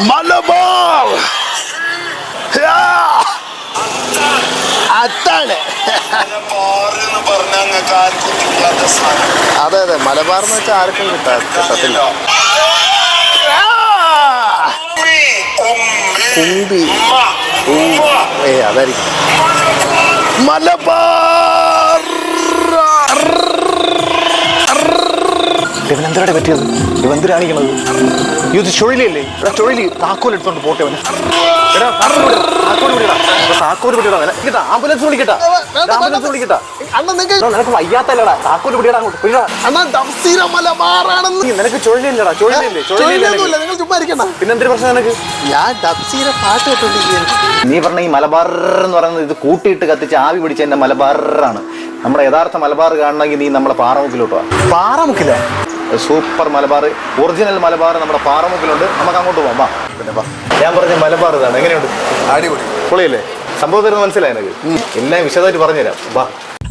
മലബാർ. സാധനം അതെ അതെ മലബാർ എന്ന് വെച്ചാൽ ആർക്കും കിട്ടാത്തില്ല. കുമ്പി. ഏ അതായിരിക്കും. മലബാർ. ഇവനെന്തിനാണ് പറ്റിയത്. ഇവ എന്തിനാണിക്കണത് ഇത് ചുഴലിയല്ലേ? എടാ ചുഴലി താക്കോൽ എടുത്തോണ്ട് പോട്ടെ അവന്. എടാ താക്കോൽ താക്കോൽ. താക്കോൽ ആംബുലൻസ് വിളിക്കട്ടാ. ആംബുലൻസ് വിളിക്കട്ടാ. അണ്ണ നിങ്ങൾക്ക് എടാ, നിനക്ക് വയ്യാത്തല്ലടാ. താക്കോൽ വിടിയടാ അങ്ങോട്ട്. വിടെടാ. അണ്ണാ തഫ്സീര മലബാറാണെന്ന് നീ നിനക്ക് നിങ്ങൾ ചുമ്മാ ഇരിക്കണ്ട. പിന്നെ എന്തൊരു പ്രശ്നം നിനക്ക്? ഞാൻ ഡബ്സീര പാട്ട് കേട്ടോണ്ടിരിക്കുകയാണ്. നീ പറഞ്ഞ ഈ മലബാർ എന്ന് പറയുന്നത് ഇത് കൂട്ടിയിട്ട് കത്തിച്ച് ആവി പിടിച്ച എന്റെ മലബാറാണ്. നമ്മുടെ യഥാർത്ഥ മലബാർ കാണണമെങ്കിൽ നീ നമ്മളെ പാറമുക്കിലോട്ട് പാറമുക്കില്ലേ സൂപ്പർ മലബാർ ഒറിജിനൽ മലബാർ നമ്മുടെ പാറമുക്കിലുണ്ട്. നമുക്ക് അങ്ങോട്ട് പോകാം വാ. പിന്നെ വാ. ഞാൻ പറഞ്ഞ മലബാർ ഇതാണ് എങ്ങനെയുണ്ട്? അടിപൊളി. പൊളിയല്ലേ സംഭവം തരുന്നത് മനസ്സിലായി എനിക്ക് എല്ലാം വിശദമായിട്ട് പറഞ്ഞുതരാം വാ.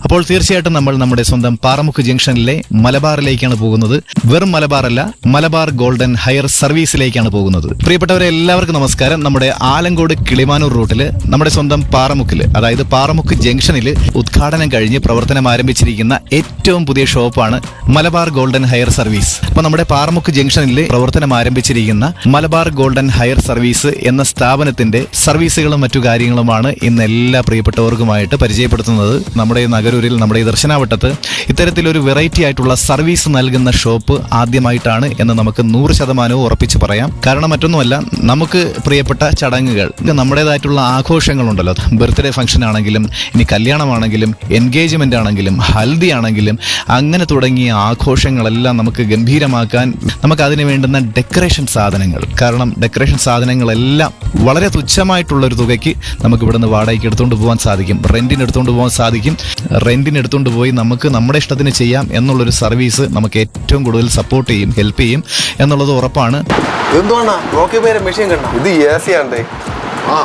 അപ്പോൾ തീർച്ചയായിട്ടും നമ്മൾ നമ്മുടെ സ്വന്തം പാറമുക്ക് ജംഗ്ഷനിലെ മലബാറിലേക്കാണ് പോകുന്നത്. വെറും മലബാർ അല്ല മലബാർ ഗോൾഡൻ ഹയർ സർവീസിലേക്കാണ് പോകുന്നത്. പ്രിയപ്പെട്ടവരെ എല്ലാവർക്കും നമസ്കാരം. നമ്മുടെ ആലങ്കോട് കിളിമാനൂർ റൂട്ടിൽ നമ്മുടെ സ്വന്തം പാറമുക്കിൽ അതായത് പാറമുക്ക് ജംഗ്ഷനിൽ ഉദ്ഘാടനം കഴിഞ്ഞ് പ്രവർത്തനം ആരംഭിച്ചിരിക്കുന്ന ഏറ്റവും പുതിയ ഷോപ്പാണ് മലബാർ ഗോൾഡൻ ഹയർ സർവീസ്. അപ്പോൾ നമ്മുടെ പാറമുക്ക് ജംഗ്ഷനിൽ പ്രവർത്തനം ആരംഭിച്ചിരിക്കുന്ന മലബാർ ഗോൾഡൻ ഹയർ സർവീസ് എന്ന സ്ഥാപനത്തിന്റെ സർവീസുകളും മറ്റു കാര്യങ്ങളുമാണ് ഇന്ന് എല്ലാ പ്രിയപ്പെട്ടവർക്കുമായിട്ട് പരിചയപ്പെടുത്തുന്നത്. നമ്മുടെ നഗരൂരിൽ നമ്മുടെ ഈ ദർശനാവട്ടത്ത് ഇത്തരത്തിലൊരു വെറൈറ്റി ആയിട്ടുള്ള സർവീസ് നൽകുന്ന ഷോപ്പ് ആദ്യമായിട്ടാണ് എന്ന് നമുക്ക് നൂറ് ശതമാനവും ഉറപ്പിച്ച് പറയാം. കാരണം മറ്റൊന്നുമല്ല നമുക്ക് പ്രിയപ്പെട്ട ചടങ്ങുകൾ നമ്മുടേതായിട്ടുള്ള ആഘോഷങ്ങളുണ്ടല്ലോ. ബർത്ത്ഡേ ഫംഗ്ഷൻ ആണെങ്കിലും ഇനി കല്യാണമാണെങ്കിലും എൻഗേജ്മെന്റ് ആണെങ്കിലും ഹൽദി ആണെങ്കിലും അങ്ങനെ തുടങ്ങിയ ആഘോഷങ്ങളെല്ലാം നമുക്ക് ഗംഭീരമാക്കാൻ നമുക്ക് അതിന് വേണ്ടുന്ന ഡെക്കറേഷൻ സാധനങ്ങൾ. കാരണം ഡെക്കറേഷൻ സാധനങ്ങളെല്ലാം വളരെ തുച്ഛമായിട്ടുള്ള ഒരു തുകയ്ക്ക് നമുക്ക് ഇവിടുന്ന് വാടകയ്ക്ക് എടുത്തുകൊണ്ട് പോകാൻ സാധിക്കും. റെന്റിന് എടുത്തുകൊണ്ട് പോകാൻ സാധിക്കും. റെന്റിന് എടുത്തുകൊണ്ട് പോയി നമുക്ക് നമ്മുടെ ഇഷ്ടത്തിന് ചെയ്യാം എന്നുള്ളൊരു സർവീസ് നമുക്ക് ഏറ്റവും കൂടുതൽ സപ്പോർട്ട് ചെയ്യും ഹെൽപ്പ് ചെയ്യും എന്നുള്ളത് ഉറപ്പാണ്. എന്തുവാണ്? പേര് മെഷീൻ കണ്ട? ഇത് ഏസിയാണ്ടേ ആ.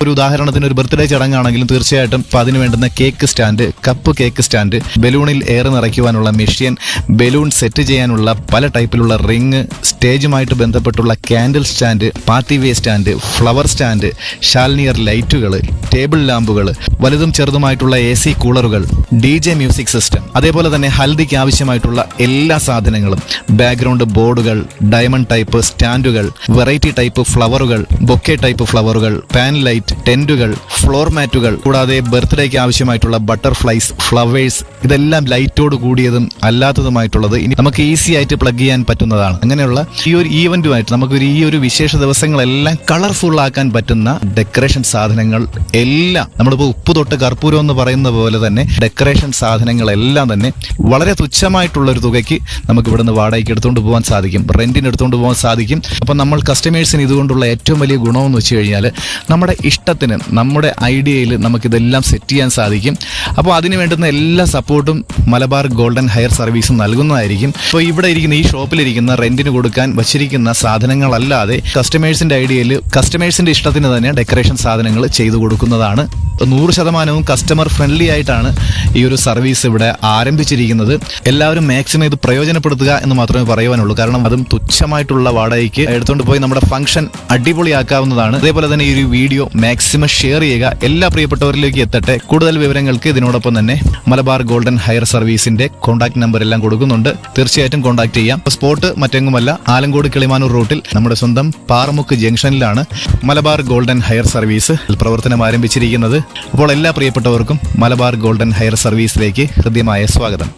ഒരു ഉദാഹരണത്തിന് ഒരു ബർത്ത്ഡേ ചടങ്ങാണെങ്കിലും തീർച്ചയായിട്ടും അപ്പൊ അതിന് വേണ്ടുന്ന cake stand cup cake stand ബലൂണിൽ air നിറയ്ക്കുവാനുള്ള മെഷീൻ ബലൂൺ സെറ്റ് ചെയ്യാനുള്ള പല ടൈപ്പിലുള്ള റിങ് സ്റ്റേജുമായിട്ട് ബന്ധപ്പെട്ടുള്ള കാൻഡിൽ സ്റ്റാൻഡ് പാർട്ടി വേ സ്റ്റാൻഡ് ഫ്ലവർ സ്റ്റാൻഡ് ഷാൽനിയർ ലൈറ്റുകൾ ടേബിൾ ലാമ്പുകൾ വലുതും ചെറുതുമായിട്ടുള്ള എ സി കൂളറുകൾ ഡി ജെ മ്യൂസിക് സിസ്റ്റം അതേപോലെ തന്നെ ഹൽദിക്ക് ആവശ്യമായിട്ടുള്ള എല്ലാ സാധനങ്ങളും ബാക്ക്ഗ്രൗണ്ട് ബോർഡുകൾ ഡയമണ്ട് ടൈപ്പ് സ്റ്റാൻഡുകൾ വെറൈറ്റി ടൈപ്പ് ഫ്ലവറുകൾ ബൊക്കെ ടൈപ്പ് ഫ്ലവറുകൾ പാൻ ലൈറ്റ് ടെന്റുകൾ ഫ്ലോർ മാറ്റുകൾ കൂടാതെ ബർത്ത്ഡേക്ക് ആവശ്യമായിട്ടുള്ള ബട്ടർഫ്ലൈസ് ഫ്ലവേഴ്സ് ഇതെല്ലാം ലൈറ്റോട് കൂടിയതും അല്ലാത്തതുമായിട്ടുള്ളത് ഇനി നമുക്ക് ഈസി ആയിട്ട് പ്ലഗ് ചെയ്യാൻ പറ്റുന്നതാണ്. അങ്ങനെയുള്ള ഈ ഒരു ഈവന്റുമായിട്ട് നമുക്ക് ഒരു ഈ ഒരു വിശേഷ ദിവസങ്ങളെല്ലാം കളർഫുൾ ആക്കാൻ പറ്റുന്ന ഡെക്കറേഷൻ സാധനങ്ങൾ എല്ലാം നമ്മളിപ്പോൾ ഉപ്പ് തൊട്ട് കർപ്പൂരം എന്ന് പറയുന്ന പോലെ തന്നെ ഡെക്കറേഷൻ സാധനങ്ങളെല്ലാം തന്നെ വളരെ തുച്ഛമായിട്ടുള്ള ഒരു തുകയ്ക്ക് നമുക്ക് ഇവിടുന്ന് വാടകയ്ക്ക് എടുത്തുകൊണ്ട് പോകാൻ സാധിക്കും. റെന്റിന് എടുത്തുകൊണ്ട് പോകാൻ സാധിക്കും. അപ്പം നമ്മൾ കസ്റ്റമേഴ്സിന് ഇതുകൊണ്ടുള്ള ഏറ്റവും വലിയ ഗുണമെന്ന് വെച്ച് കഴിഞ്ഞാൽ നമ്മുടെ ഇഷ്ടത്തിന് നമ്മുടെ ഐഡിയയിൽ നമുക്കിതെല്ലാം സെറ്റ് ചെയ്യാൻ സാധിക്കും. അപ്പോൾ അതിന് വേണ്ടുന്ന എല്ലാ സപ്പോർട്ടും മലബാർ ഗോൾഡൻ ഹയർ സർവീസും നൽകുന്നതായിരിക്കും. അപ്പോൾ ഇവിടെ ഇരിക്കുന്ന ഈ ഷോപ്പിലിരിക്കുന്ന റെന്റിന് കൊടുക്കാൻ വച്ചിരിക്കുന്ന സാധനങ്ങളല്ലാതെ കസ്റ്റമേഴ്സിന്റെ ഐഡിയയിൽ കസ്റ്റമേഴ്സിന്റെ ഇഷ്ടത്തിന് തന്നെ ഡെക്കറേഷൻ സാധനങ്ങൾ ചെയ്തു കൊടുക്കുന്നതാണ് നൂറ് ശതമാനവും കസ്റ്റമർ ഫ്രണ്ട്ലി ആയിട്ടാണ് ഈ ഒരു സർവീസ് ഇവിടെ ആരംഭിച്ചിരിക്കുന്നത്. എല്ലാവരും മാക്സിമം ഇത് പ്രയോജനപ്പെടുത്തുക എന്ന് മാത്രമേ പറയുവാനുള്ളൂ. കാരണം അതും തുച്ഛമായിട്ടുള്ള വാടകയ്ക്ക് എടുത്തുകൊണ്ട് പോയി നമ്മുടെ ഫംഗ്ഷൻ അടിപൊളിയാക്കാവുന്നതാണ്. അതേപോലെ തന്നെ ഈ ഒരു വീഡിയോ മാക്സിമം ഷെയർ ചെയ്യുക. എല്ലാ പ്രിയപ്പെട്ടവരിലേക്ക് എത്തട്ടെ. കൂടുതൽ വിവരങ്ങൾക്ക് ഇതിനോടൊപ്പം തന്നെ മലബാർ ഗോൾഡൻ ഹയർ സർവീസിന്റെ കോൺടാക്ട് നമ്പർ എല്ലാം കൊടുക്കുന്നുണ്ട്. തീർച്ചയായിട്ടും കോൺടാക്ട് ചെയ്യാം. സ്പോട്ട് മറ്റെങ്ങുമല്ല. ആലങ്കോട് കിളിമാനൂർ റൂട്ടിൽ നമ്മുടെ സ്വന്തം പാറമുക്ക് ജംഗ്ഷനിലാണ് മലബാർ ഗോൾഡൻ ഹയർ സർവീസ് പ്രവർത്തനം ആരംഭിച്ചിരിക്കുന്നത്. അപ്പോൾ എല്ലാ പ്രിയപ്പെട്ടവർക്കും മലബാർ ഗോൾഡൻ ഹയർ സർവീസിലേക്ക് ഹൃദ്യമായ സ്വാഗതം.